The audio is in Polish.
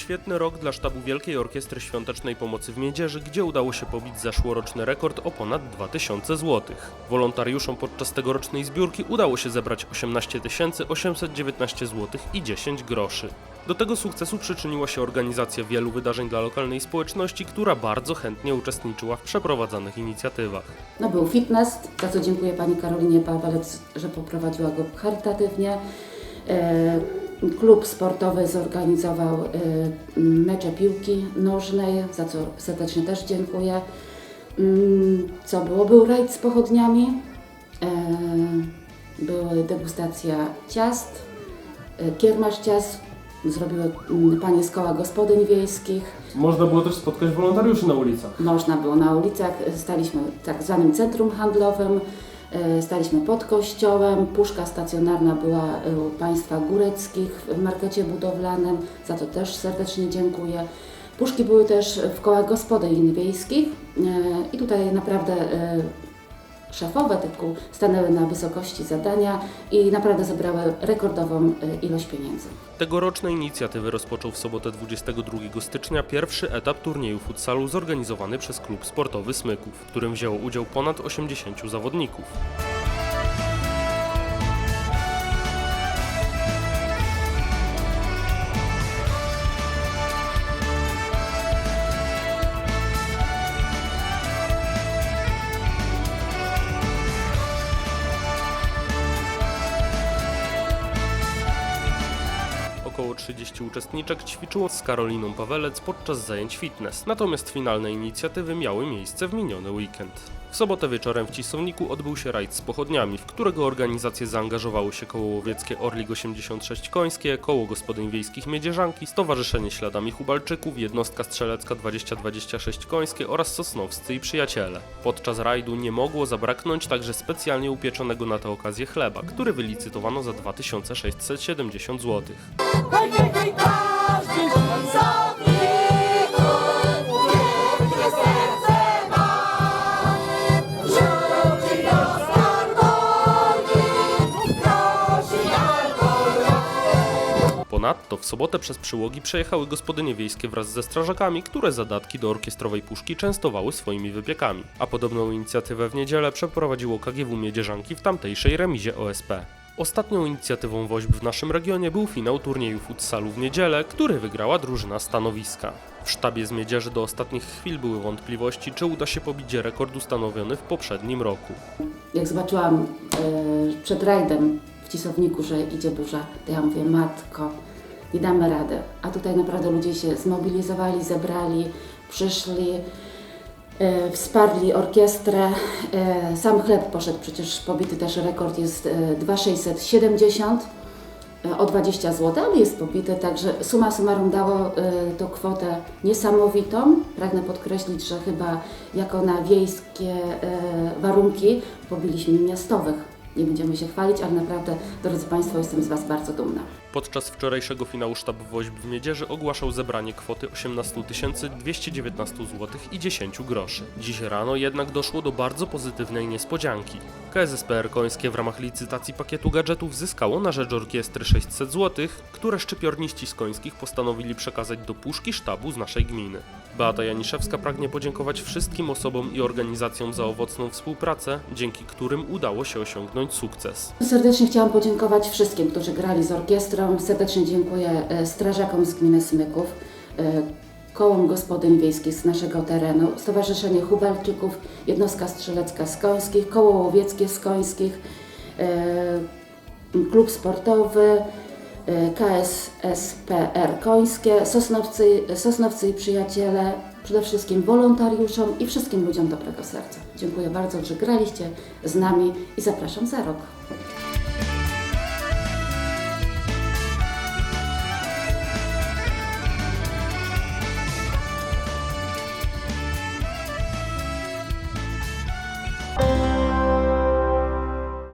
świetny rok dla sztabu Wielkiej Orkiestry Świątecznej Pomocy w Miedzierzy, gdzie udało się pobić zeszłoroczny rekord o ponad 2000 zł. Wolontariuszom podczas tegorocznej zbiórki udało się zebrać 18 819 zł i 10 groszy. Do tego sukcesu przyczyniła się organizacja wielu wydarzeń dla lokalnej społeczności, która bardzo chętnie uczestniczyła w przeprowadzanych inicjatywach. No był fitness, za co dziękuję Pani Karolinie Pawelec, że poprowadziła go charytatywnie. E, Klub sportowy zorganizował e, mecze piłki nożnej, za co serdecznie też dziękuję. Mm, Co było? Był rajd z pochodniami, e, była degustacja ciast, e, kiermasz ciast, zrobiły mm, Panie z koła gospodyń wiejskich. Można było też spotkać wolontariuszy na ulicach. Można było na ulicach, staliśmy w tak zwanym centrum handlowym, staliśmy pod kościołem, puszka stacjonarna była e, u państwa góreckich w markecie budowlanym, za to też serdecznie dziękuję. Puszki były też w kołach gospodyń wiejskich e, i tutaj naprawdę e, szefowe tych kół stanęły na wysokości zadania i naprawdę zebrały rekordową e, ilość pieniędzy. Tegoroczne inicjatywy rozpoczął w sobotę 22 stycznia pierwszy etap turnieju futsalu zorganizowany przez klub sportowy Smyków, w którym wzięło udział ponad 80 zawodników. Około 30 uczestniczek ćwiczyło z Karoliną Pawelec podczas zajęć fitness, natomiast finalne inicjatywy miały miejsce w miniony weekend. W sobotę wieczorem w Cisowniku odbył się rajd z pochodniami, w którego organizację zaangażowały się koło łowieckie Orlik 86 Końskie, koło gospodyń wiejskich Miedzierzanki, Stowarzyszenie Śladami Hubalczyków, jednostka strzelecka 2026 Końskie oraz Sosnowscy i Przyjaciele. Podczas rajdu nie mogło zabraknąć także specjalnie upieczonego na tę okazję chleba, który wylicytowano za 2670 zł. Hej, hej, hej, Ponadto w sobotę przez przyłogi przejechały gospodynie wiejskie wraz ze strażakami, które zadatki do orkiestrowej puszki częstowały swoimi wypiekami. A podobną inicjatywę w niedzielę przeprowadziło KGW Miedzierzanki w tamtejszej remizie OSP. Ostatnią inicjatywą woźb w naszym regionie był finał turnieju futsalu w niedzielę, który wygrała drużyna stanowiska. W sztabie z Miedzierzy do ostatnich chwil były wątpliwości, czy uda się pobić rekord ustanowiony w poprzednim roku. jak zobaczyłam e, przed rajdem w Cisowniku, że idzie burza, to ja mówię, matko, nie damy rady. A tutaj naprawdę ludzie się zmobilizowali, zebrali, przyszli, e, wsparli orkiestrę. E, sam chleb poszedł, przecież pobity też rekord jest e, 2670 e, o 20 zł, ale jest pobity, także suma summarum dało e, to kwotę niesamowitą. Pragnę podkreślić, że chyba jako na wiejskie e, warunki pobiliśmy miastowych. Nie będziemy się chwalić, ale naprawdę, drodzy Państwo, jestem z Was bardzo dumna. Podczas wczorajszego finału sztab woźb w Miedzierzy ogłaszał zebranie kwoty 18 219 zł i 10 groszy. Dziś rano jednak doszło do bardzo pozytywnej niespodzianki. KSSPR Końskie w ramach licytacji pakietu gadżetów zyskało na rzecz orkiestry 600 zł, które szczypiorniści z Końskich postanowili przekazać do puszki sztabu z naszej gminy. Beata Janiszewska pragnie podziękować wszystkim osobom i organizacjom za owocną współpracę, dzięki którym udało się osiągnąć sukces. Serdecznie chciałam podziękować wszystkim, którzy grali z orkiestrą. Serdecznie dziękuję e, strażakom z gminy Smyków, e, kołom gospodyń wiejskich z naszego terenu, Stowarzyszenie Hubalczyków, Jednostka Strzelecka z Końskich, Koło Łowieckie z Końskich, e, Klub Sportowy, e, KSSPR Końskie, Sosnowcy, Sosnowcy i Przyjaciele, przede wszystkim wolontariuszom i wszystkim ludziom dobrego serca. Dziękuję bardzo, że graliście z nami i zapraszam za rok.